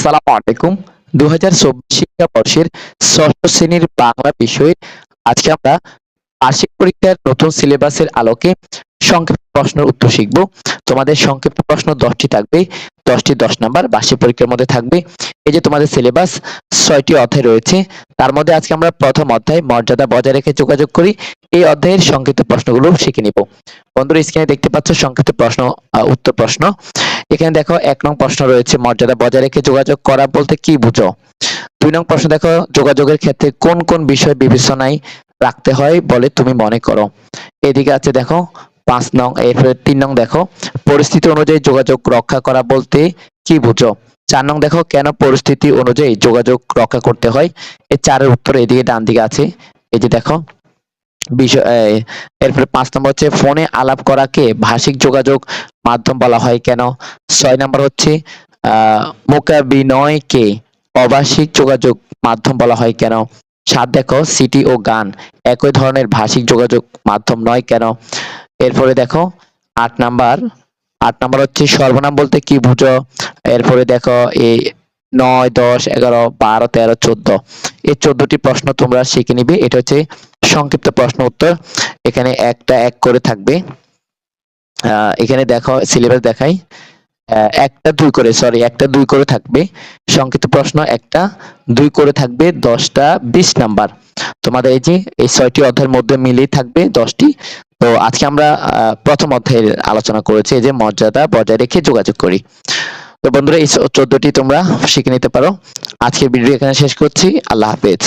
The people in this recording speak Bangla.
আসসালামু আলাইকুম। দু হাজার চব্বিশ শিক্ষাবর্ষের ষষ্ঠ শ্রেণির বাংলা বিষয়ে আজকে আমরা বার্ষিক পরীক্ষার নতুন সিলেবাসের আলোকে সংক্ষিপ্ত প্রশ্নের উত্তর শিখব। তোমাদের সংক্ষিপ্ত প্রশ্ন দশটি থাকবে, দশটি দশ নাম্বার বার্ষিক পরীক্ষার মধ্যে থাকবে। এই যে তোমাদের সিলেবাস, ছয়টি অধ্যায় রয়েছে। তার মধ্যে আজকে আমরা প্রথম অধ্যায় মর্যাদা বজায় রেখে যোগাযোগ করি। এই অধ্যায়ের সংক্ষিপ্ত প্রশ্নগুলো শিখে নিব। বন্ধুরা স্ক্রিনে দেখতে পাচ্ছ সংক্ষিপ্ত প্রশ্ন উত্তর প্রশ্ন। এখানে দেখো এক নং প্রশ্ন রয়েছে, মর্যাদা বজায় রেখে যোগাযোগ করা বলতে কি বুঝো? দুই নং প্রশ্ন দেখো, যোগাযোগের ক্ষেত্রে কোন কোন বিষয় বিবেচনায় রাখতে হয় বলে তুমি মনে করো? এদিকে আছে দেখো, পাঁচ নং এরপরে তিন নং দেখো, পরিস্থিতি অনুযায়ী যোগাযোগ রক্ষা করা বলতে কি বুঝো? চার নং দেখো, কেন পরিস্থিতি অনুযায়ী যোগাযোগ রক্ষা করতে হয়? এই চারের উত্তর এদিকে ডান দিকে আছে। এই যে দেখো বিষয় এরপরে পাঁচ নম্বর হচ্ছে ফোনে আলাপ করাকে ভাষিক যোগাযোগ মাধ্যম বলা হয় কেন? ছয় নম্বর হচ্ছে মোকাবিনয়কে অভাষিক যোগাযোগ মাধ্যম বলা হয় কেন? সাত দেখো, সিটি ও গান একই ধরনের ভাষিক যোগাযোগ মাধ্যম নয় কেন? এরপরে দেখো, আট নাম্বার আট নাম্বার হচ্ছে সর্বনাম বলতে কি বুঝো? এরপরে দেখো এই নয়, দশ, এগারো, বারো, তেরো, চোদ্দ। এই চোদ্দটি প্রশ্ন তোমরা শিখে নিবে। এটা হচ্ছে সংক্ষিপ্ত প্রশ্ন উত্তর। এখানে একটা এক করে থাকবে। এখানে দেখো সিলেবাস দেখাই। একটা, দুই করে সরি একটা, দুই করে থাকবে। সংক্ষিপ্ত প্রশ্ন, একটা, দুই করে থাকবে, দশটা, বিশ নাম্বার। তোমাদের এই যে, এই ছয়টি অধ্যায়ের মধ্যে মিলেই থাকবে দশটি। তো আজকে আমরা প্রথম অধ্যায়ের আলোচনা করেছি, এই যে মর্যাদা বজায় রেখে যোগাযোগ করি। তো বন্ধুরা, এই চোদ্দটি তোমরা শিখে নিতে পারো। আজকের ভিডিও এখানে শেষ করছি। আল্লাহ হাফেজ।